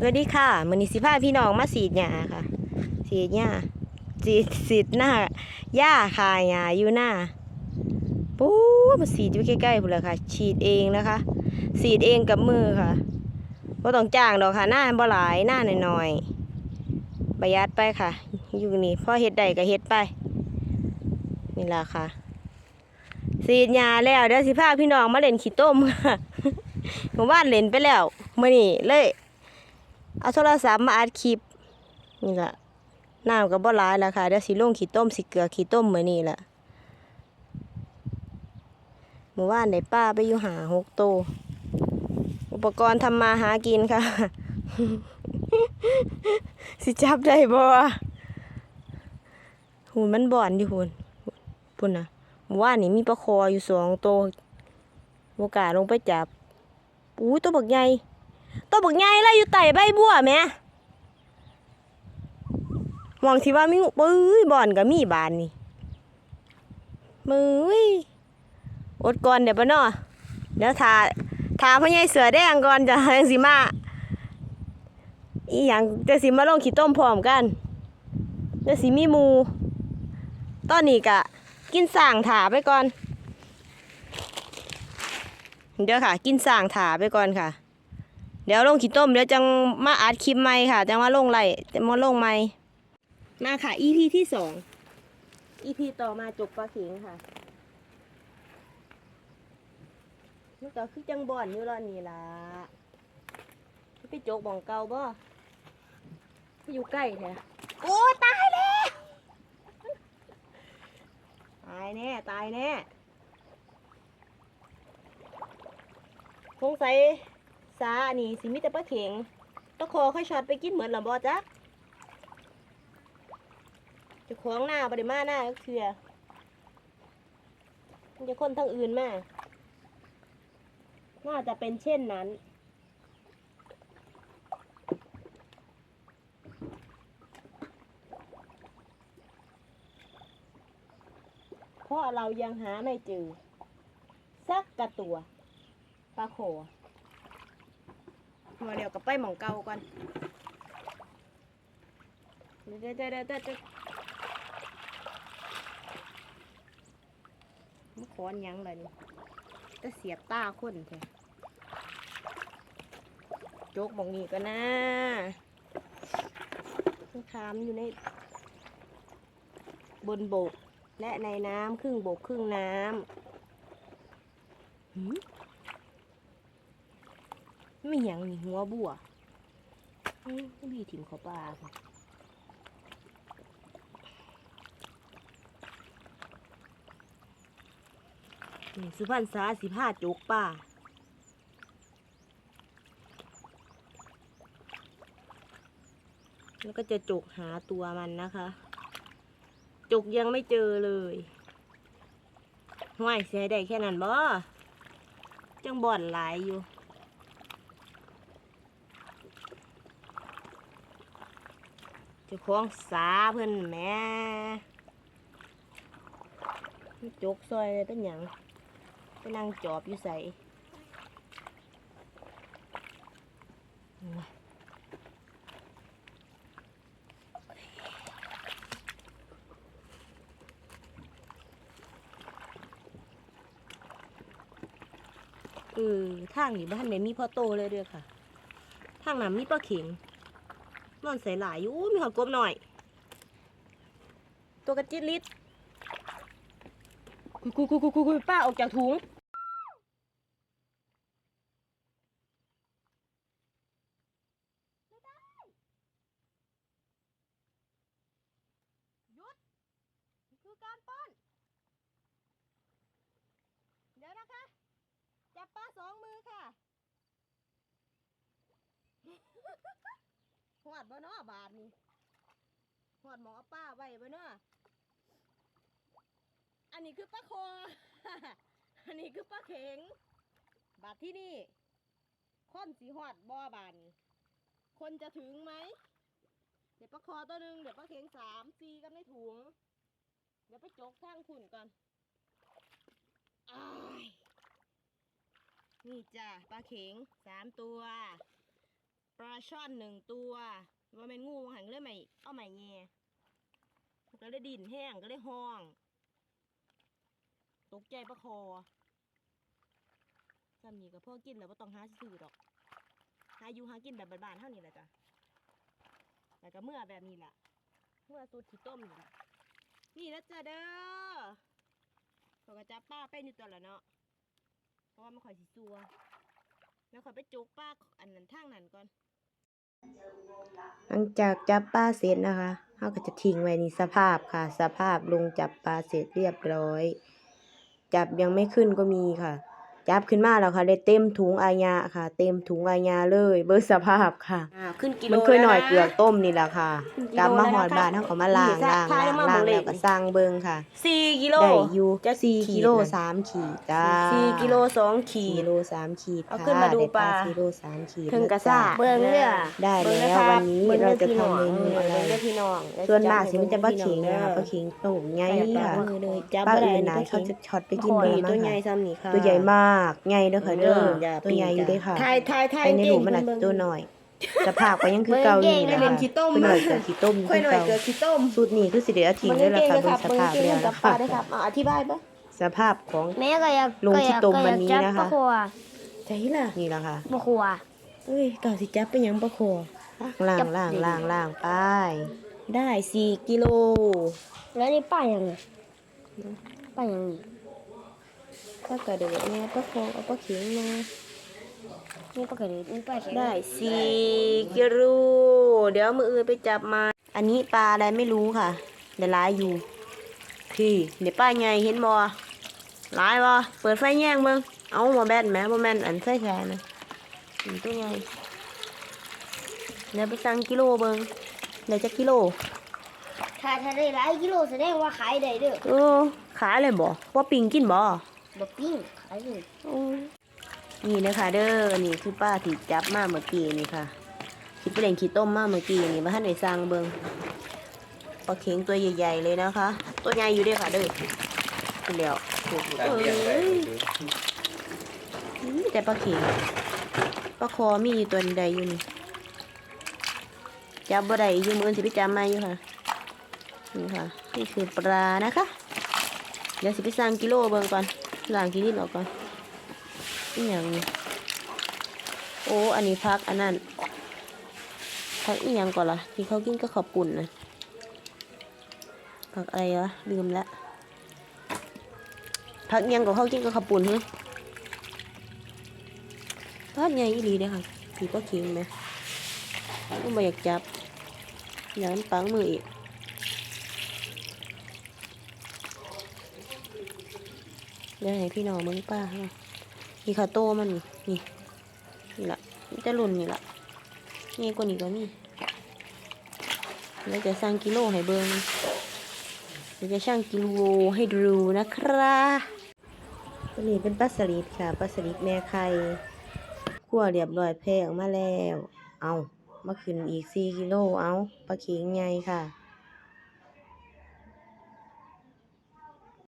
สวัสดีค่ะมือนี้สิพาพี่น้องมาสีดหญ้าค่ะ สีดหญ้าสีดสีดหน้าหญ้าคายหญ้าอยู่หน้าปู๊มาสีดอยู่ใกล้ๆพุ่นเลยค่ะ ฉีดเองนะคะ สีดเองกับมือค่ะบ่ต้องจ้างดอกค่ะหน้าบ่หลายหน้าหน่อยๆประหยัดไปค่ะ อยู่นี่พ่อเฮ็ดได้ก็เฮ็ดไปนี่ละค่ะ สีดหญ้าแล้วเดี๋ยวสิพาพี่น้องมาเล่นขี้ต้มค่ะหมู่บ้านเล่นไปแล้วมื้อนี้เลย เอาโทรศัพท์มาอัดคลิปนี่แหละน้ำก็บ่หลายแล้วค่ะเดี๋ยวสิลงขี้ต้มสิเกลือขี้ต้มเหมือนี้แหละเมื่อวานได้ป้าไปอยู่หาหกโตวอุปกรณ์ทำมาหากินค่ะ สิจับได้บ่หูมันบ่อนอยู่หุ่นพุ่นนะเมื่อวานนี่มีปลาคออยู่สองโตวโอกาสลงไปจับอู้ตัวบักใหญ่ ตัวบักใหญ่เลยอยู่ใต้ใบบัวแม่มองที่ว่ามีปื้ยบ่อนก็มีบานนี่มือยอดก่อนเดี๋ยวปะเนาะเดี๋ยวทาทาพ่อใหญ่เสือแดงก่อนจะจังสิมาอีหยังจะสิมาลงขี้ต้มพร้อมกันจะสิมีมูตอนนี้กะกินส่างถาไปก่อน เดี๋ยวค่ะ กินส่างถาไปก่อนค่ะ เดี๋ยวลงขี้ต้มเดี๋ยวจังมาอัดคลิปใหม่ค่ะจังมาลงไล่จะมาลงใหม่มาค่ะ EP ที่สอง EP ต่อมาจกปลาเข็งค่ะนี่ก็คือจังบ่อนอยู่รอนนี่ล่ะไปจกบ่องเก่าบ่อยู่ใกล้แท้โอ้ตายแล้วตายแน่ตายแน่สงสัย สาอันนี้สิมีแต่ปลาเข็งตะคอค่อยช็อตไปกินเหมือนลำบอจ๊ะจะของหน้าบริมาหน้าก็คือมันจะคนทางอื่นมาน่าจะเป็นเช่นนั้นเพราะเรายังหาไม่เจอสักกระตัวปลาโข มาเดี๋ยวกับไปหมองเก่าก่อนเดี๋ยวเดี๋ยวเดี๋ยวเดี๋ยวเดี๋ยวมันคอนยังเลยนี่จะเสียบตาคนแท้โจกหมองนี้ก็นะข้าคามอยู่ใน บนบกและในน้ำครึ่งบกครึ่งน้ำ ไม่หยังนี่หัวบัวบีถิ่มเขาปลาค่ะสุพรรณษาสิผ้าจุกป่าแล้วก็จะจุกหาตัวมันนะคะจุกยังไม่เจอเลยห้วยเสียได้แค่นั้นบ่จังบ่อนหลายอยู่ จะคล้องสาเพิ่อนแม่จกซอยเลยเป็นหยังไปนั่งจอบอยู่ใส่เออทางนี้บ้านไหนมีพ่อโตเลยเด้อค่ะ ทางนั้นมีปลาเข็ง นอนใส่หลายอยู่มีหอดกบหน่อย ตัวกระจิตลิดคุยคุยคุยคุยคุยป้าออกจากถุงหยุดคือการป้อนเดี๋ยวนะคะจับปลาสองมือค่ะ หอดบ่เนาะบาทนี่หอดหมอป้าไว้บ่เนาะอันนี้คือปลาคอ อันนี้คือปลาเข็ง บาทที่นี่คนสีหอดบ่บานนี่คนจะถึงไหม เดี๋ยวปลาคอตัวหนึ่งเดี๋ยวปลาเข็งสามสี่กันในถุง เดี๋ยวไปจกทางขุ่นก่อนอนี่จ้ะปลาเข็งสามตัว ปลาช่อนหนึ่งตัวว่าเป็นงูหันก็เลยใหม่เอาใหม่แง่ก็เลยดินแห้งก็เลยห้อง ตกใจประคอซ้ำนี่ก็พ่อกินแล้วไ่ต้องหาซื้อดอกหาอยู่หากินแบบบ้านๆเท่านี้แหละจ้ะแล้วก็เมื่อแบบนี้แหละเมื่อสูตรขี้ต้มนี่แหละนี่แล้วจ้ะเด้อเขาก็จับป้าไปนี่ตัวละเนาะเพราะว่ามันข่อยสิซัวแล้วข่อยไปจุกป้าอันนั้นทางนั้นก่อน หลังจากจับปลาเสร็จนะคะ เราก็จะทิ้งไว้ในสภาพค่ะ สภาพลงจับปลาเสร็จเรียบร้อย จับยังไม่ขึ้นก็มีค่ะ จับขึ้นมาแล้วค่ะ ได้เต็มถุงอายาค่ะ เต็มถุงอายาเลย เบอร์สภาพค่ะขึ้นกิโลมันเคยหน่อยเกลือกต้มนี่แหละค่ะขึ้นกิกลับโลมาแล้วหอดนะคะบ้านเขาก็มาล้างนี่ล้างทายล้างมาล้างหมดเลยแล้วก็สั่งเบิงค่ะ สี่กิโลได้อยู่จะสี่ขีดกิโลนะสามขีดจ้าสี่กิโลสองขีสี่ดกิโลสามขีดเอาค่ะขึ้นมาดูไปลาสี่โลสามขีดถึงกระนซ่าจ้เบิ่งเด้อได้เบิ่งแล้วนะครับวันนี้เบิ่งเราจะเด้อทำเมนูอะไร เบิ่งเด้อพี่น้องส่วนมากสิมันจะปลาบิ่เข็งด้นะอปลาเข็งโต่งใหญ่ไปค่ะปลามือเลยจับปลาบ่ได้อื่นนี่นะปลาเข็เขางจะช็อตไปขกินอเบอนี่ร์ตัวมั้งใหญ่ค่ะ ซ้ำนี่ค่ะตัวใหญ่มากใหญ่เด้อค่ะเด้ออย่าตัวใหญ่อยู่เด้อค่ะทายทายทายไอ้ในหลุมมันอาจเก่จะงตัวหน่อยสภาพก็ยังคือเก่าอยู่เบิ่นะงเก่งคะขี้ต้มค่อยหน่อยเกลือขี้ต้มค่อยหน่อยคือเกลือขี้ต้มสูตรนี้คือสิเดียวทิ้งได้แล้วค่ะเบิ่เบิ่งงสเก่งภาพเลยแล้วครับนะเบิ่งเก่งกับปลาคะได้ครับเอาอธิบายปะสภาพของแม่ก็อยากลงที่ต้มวันนี้ก็อยากนะคะจับปลาครัวใจล่ะนี่แหละค่ะปลาครัวเอ้ยก่าสิจับไปหยังปลาคอล่างล่างล่างล่างไปได้สี่กิโลแล้วนี่ป้ายังไงป้ายังไง ปลากระเดือกเนี่ยปลาคอเอาปลาเข็งมานี่ป้ากระเด็นนี่ป้าแข็งได้สี่กิโลเดี๋ยวมืออื่นไปจับมา อันนี้ปลาอะไรไม่รู้ค่ะเดี๋ยวร้ายอยู่พี่เดี๋ยวป้าใหญ่เห็นบ่ร้ายบ่เปิดไฟแย่งเบิ่งเอาบ่แบนแหมบ่แม่นอันใส่แค่นะอืมตัวใหญ่เดี๋ยวไปสั่งกิโลเบิ่งเดี๋ยวจะกิโลถ้าถ้าได้หลายกิโลแสดงว่าขายได้เด้อเออขายเลยบ่ว่าปิงกินบ่ บ่ปิ้งขายเลยนี่นะคะเด้อ นี่คือป้าที่จับมาเมื่อกี้นี่ค่ะคิดไปเล่นขี้ต้มมาเมื่อกี้นี่มาท่านได้สั่งเบิงปลาเข็งตัวใหญ่ๆเลยนะคะ ตัวใหญ่อยู่ด้วยค่ะเด้อคุณเดียวโอ้โหเอ้ยแต่ปลาเข็งปลาคอมีอยู่ตัวใดอยู่นี่จับบ่ได้ยู่มืออนสิไปจับมาอยู่ค่ะนี่ค่ะนี่คือปลานะคะ เดี๋ยวสิไปสั่งกิโลเบิงก่อน ล้างกินนิดออกก่อนอีหยังโอ้ อันนี้พักอันนั้นพักอีหยังก่อนละที่เขากินก็ขอบปุ่นนะพักอะไรวะลืมละพักอิหยังกับเขากินก็ขอบปุ่นเหรอพักใหญ่อีหลีเด้อค่ะผีก็เคียงไหมก็ไม่อยากจับอย่างนั้นปังมืออีก เดี๋ยวให้พี่น้องมึงป้าให้นี่ค่ะโตมันนี่นี่นี่ละนี่จะหล่นนี่ละนี่กว่านี้ก็มีแล้วจะสร้างกิโลให้เบิงเดี๋ยวจะช่างกิโลให้ดูนะครับตัวนี้เป็นปลาสลิดค่ะปลาสลิดแม่ไข่คั่วเรียบร้อยแพงมาแล้ว เอามาขึ้นอีกสี่กิโลเอาปลาเข็งใหญ่ค่ะ